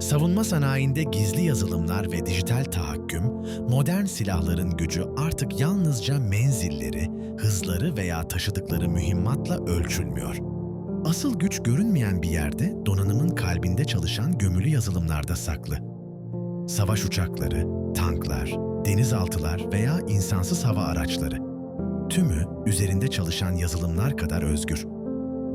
Savunma sanayinde gizli yazılımlar ve dijital tahakküm, modern silahların gücü artık yalnızca menzilleri, hızları veya taşıdıkları mühimmatla ölçülmüyor. Asıl güç görünmeyen bir yerde, donanımın kalbinde çalışan gömülü yazılımlarda saklı. Savaş uçakları, tanklar, denizaltılar veya insansız hava araçları. Tümü üzerinde çalışan yazılımlar kadar özgür.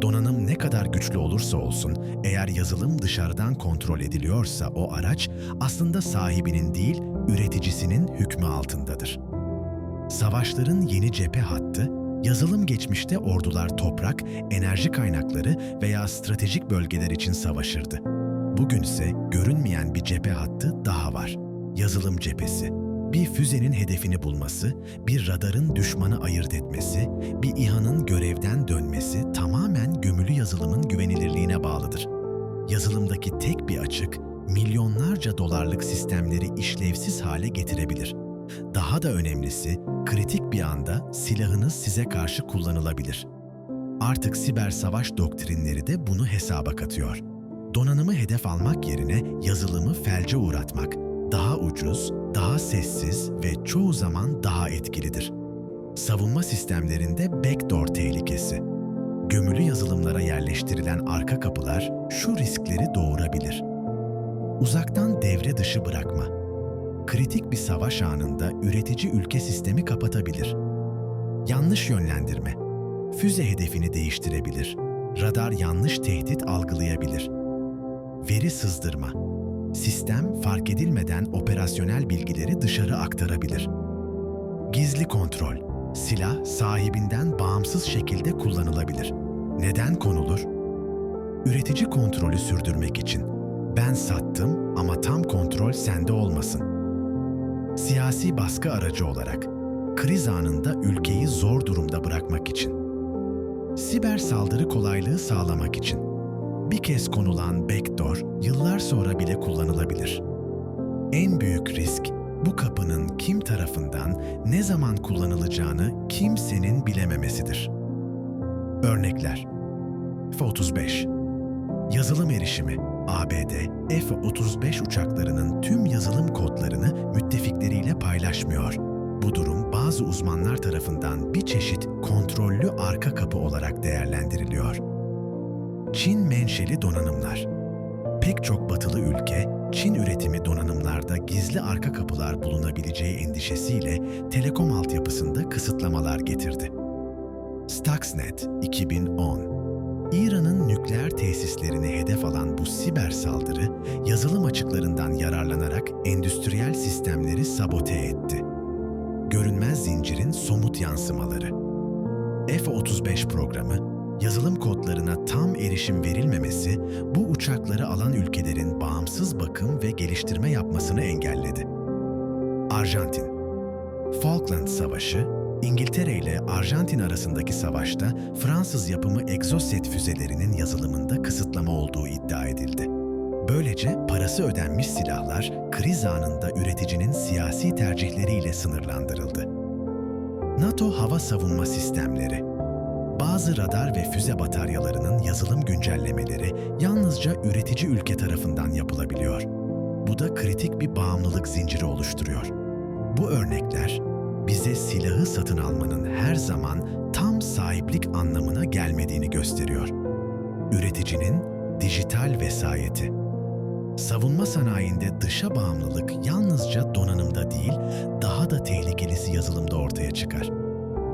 Donanım ne kadar güçlü olursa olsun, eğer yazılım dışarıdan kontrol ediliyorsa o araç aslında sahibinin değil, üreticisinin hükmü altındadır. Savaşların yeni cephe hattı, yazılım geçmişte ordular toprak, enerji kaynakları veya stratejik bölgeler için savaşırdı. Bugün ise görünmeyen bir cephe hattı daha var. Yazılım cephesi. Bir füzenin hedefini bulması, bir radarın düşmanı ayırt etmesi, bir İHA'nın görevden dönmesi tamamen gömülü yazılımın güvenilirliğine bağlıdır. Yazılımdaki tek bir açık, milyonlarca dolarlık sistemleri işlevsiz hale getirebilir. Daha da önemlisi, kritik bir anda silahınız size karşı kullanılabilir. Artık siber savaş doktrinleri de bunu hesaba katıyor. Donanımı hedef almak yerine yazılımı felce uğratmak daha ucuz, daha sessiz ve çoğu zaman daha etkilidir. Savunma sistemlerinde backdoor tehlikesi. Gömülü yazılımlara yerleştirilen arka kapılar şu riskleri doğurabilir. Uzaktan devre dışı bırakma. Kritik bir savaş anında üretici ülke sistemi kapatabilir. Yanlış yönlendirme. Füze hedefini değiştirebilir. Radar yanlış tehdit algılayabilir. Veri sızdırma. Sistem fark edilmeden operasyonel bilgileri dışarı aktarabilir. Gizli kontrol. Silah sahibinden bağımsız şekilde kullanılabilir. Neden konulur? Üretici kontrolü sürdürmek için. Ben sattım ama tam kontrol sende olmasın. Siyasi baskı aracı olarak. Kriz anında ülkeyi zor durumda bırakmak için. Siber saldırı kolaylığı sağlamak için. Bir kez konulan backdoor yıllar sonra bile kullanılabilir. En büyük risk bu kapının kim tarafından ne zaman kullanılacağını kimsenin bilememesidir. Örnekler F-35 Yazılım erişimi ABD F-35 uçaklarının tüm yazılım kodlarını müttefikleriyle paylaşmıyor. Bu durum bazı uzmanlar tarafından bir çeşit kontrollü arka kapı olarak değerlendiriliyor. Çin menşeli donanımlar. Pek çok batılı ülke, Çin üretimi donanımlarda gizli arka kapılar bulunabileceği endişesiyle telekom altyapısında kısıtlamalar getirdi. Stuxnet 2010 İran'ın nükleer tesislerini hedef alan bu siber saldırı, yazılım açıklarından yararlanarak endüstriyel sistemleri sabote etti. Görünmez zincirin somut yansımaları. F-35 programı, yazılım kodlarına tam erişim verilmemesi bu uçakları alan ülkelerin bağımsız bakım ve geliştirme yapmasını engelledi. Arjantin Falkland Savaşı, İngiltere ile Arjantin arasındaki savaşta Fransız yapımı Exocet füzelerinin yazılımında kısıtlama olduğu iddia edildi. Böylece parası ödenmiş silahlar kriz anında üreticinin siyasi tercihleriyle sınırlandırıldı. NATO hava savunma sistemleri bazı radar ve füze bataryalarının yazılım güncellemeleri yalnızca üretici ülke tarafından yapılabiliyor. Bu da kritik bir bağımlılık zinciri oluşturuyor. Bu örnekler bize silahı satın almanın her zaman tam sahiplik anlamına gelmediğini gösteriyor. Üreticinin dijital vesayeti. Savunma sanayinde dışa bağımlılık yalnızca donanımda değil, daha da tehlikelisi yazılımda ortaya çıkar.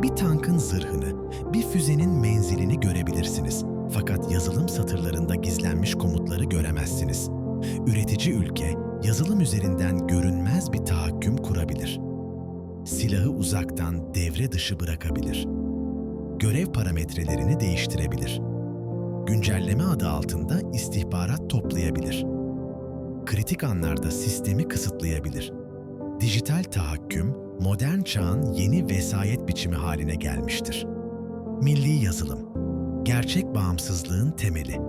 Bir tankın zırhını, füzenin menzilini görebilirsiniz. Fakat yazılım satırlarında gizlenmiş komutları göremezsiniz. Üretici ülke, yazılım üzerinden görünmez bir tahakküm kurabilir. Silahı uzaktan devre dışı bırakabilir. Görev parametrelerini değiştirebilir. Güncelleme adı altında istihbarat toplayabilir. Kritik anlarda sistemi kısıtlayabilir. Dijital tahakküm, modern çağın yeni vesayet biçimi haline gelmiştir. Milli yazılım, gerçek bağımsızlığın temeli.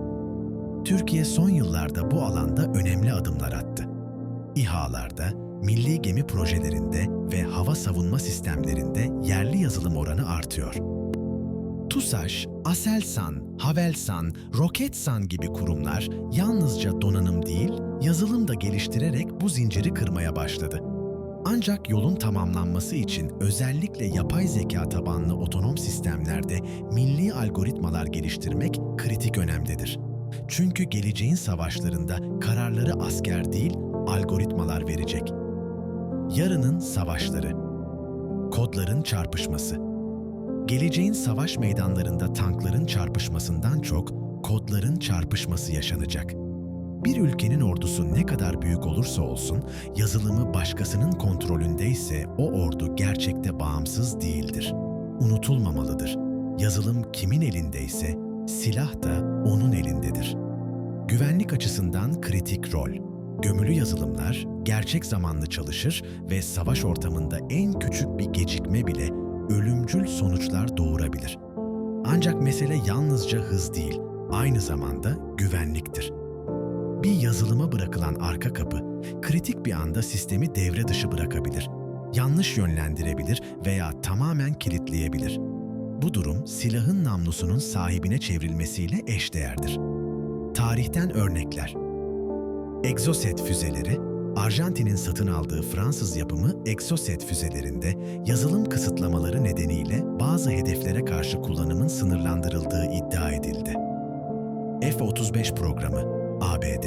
Türkiye son yıllarda bu alanda önemli adımlar attı. İHA'larda, milli gemi projelerinde ve hava savunma sistemlerinde yerli yazılım oranı artıyor. TUSAŞ, Aselsan, Havelsan, Roketsan gibi kurumlar yalnızca donanım değil, Yazılım da geliştirerek bu zinciri kırmaya başladı. Ancak yolun tamamlanması için özellikle yapay zeka tabanlı otonom sistemlerde milli algoritmalar geliştirmek kritik önemdedir. Çünkü geleceğin savaşlarında kararları asker değil, algoritmalar verecek. Yarının savaşları. Kodların çarpışması. Geleceğin savaş meydanlarında tankların çarpışmasından çok kodların çarpışması yaşanacak. Bir ülkenin ordusu ne kadar büyük olursa olsun, yazılımı başkasının kontrolündeyse o ordu gerçekte bağımsız değildir. Unutulmamalıdır. Yazılım kimin elindeyse silah da onun elindedir. Güvenlik açısından kritik rol. Gömülü yazılımlar gerçek zamanlı çalışır ve savaş ortamında en küçük bir gecikme bile ölümcül sonuçlar doğurabilir. Ancak mesele yalnızca hız değil, aynı zamanda güvenliktir. Bir yazılıma bırakılan arka kapı, kritik bir anda sistemi devre dışı bırakabilir, yanlış yönlendirebilir veya tamamen kilitleyebilir. Bu durum silahın namlusunun sahibine çevrilmesiyle eşdeğerdir. Tarihten örnekler. Exocet füzeleri, Arjantin'in satın aldığı Fransız yapımı Exocet füzelerinde yazılım kısıtlamaları nedeniyle bazı hedeflere karşı kullanımın sınırlandırıldığı iddia edildi. F-35 programı, ABD,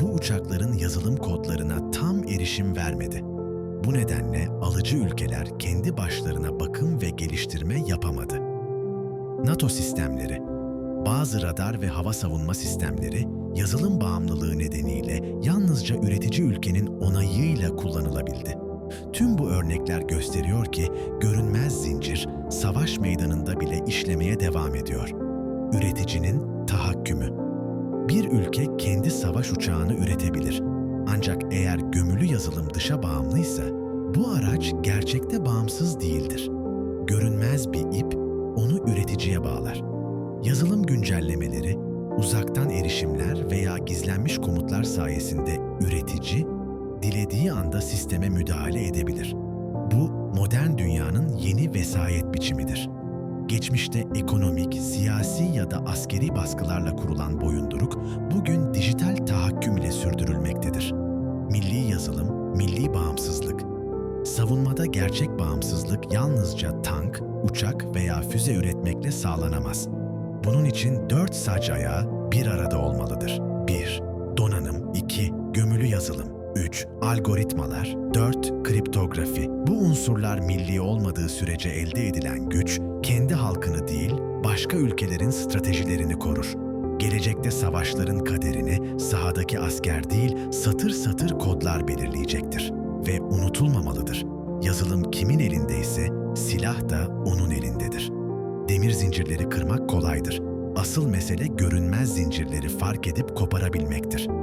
bu uçakların yazılım kodlarına tam erişim vermedi. Bu nedenle alıcı ülkeler kendi başlarına bakım ve geliştirme yapamadı. NATO sistemleri, bazı radar ve hava savunma sistemleri yazılım bağımlılığı nedeniyle yalnızca üretici ülkenin onayıyla kullanılabildi. Tüm bu örnekler gösteriyor ki görünmez zincir savaş meydanında bile işlemeye devam ediyor. Üreticinin tahakkümü. Bir ülke kendi savaş uçağını üretebilir. Ancak eğer gömülü yazılım dışa bağımlıysa bu araç gerçekte bağımsız değildir. Görünmez bir ip onu üreticiye bağlar. Yazılım güncellemeleri, uzaktan erişimler veya gizlenmiş komutlar sayesinde üretici, dilediği anda sisteme müdahale edebilir. Bu, modern dünyanın yeni vesayet biçimidir. Geçmişte ekonomik, siyasi ya da askeri baskılarla kurulan boyunduruk, bugün dijital tahakküm ile sürdürülmektedir. Milli yazılım, milli bağımsızlık. Savunmada gerçek bağımsızlık yalnızca tank, uçak veya füze üretmekle sağlanamaz. Bunun için dört sac ayağı bir arada olmalıdır. 1. Donanım 2. Gömülü yazılım 3. Algoritmalar 4. Kriptografi Bu unsurlar milli olmadığı sürece elde edilen güç, kendi halkını değil, başka ülkelerin stratejilerini korur. Gelecekte savaşların kaderini sahadaki asker değil, satır satır kodlar belirleyecektir. Ve unutulmamalıdır. Yazılım kimin elindeyse silah da onun elindedir. Demir zincirleri kırmak kolaydır. Asıl mesele görünmez zincirleri fark edip koparabilmektir.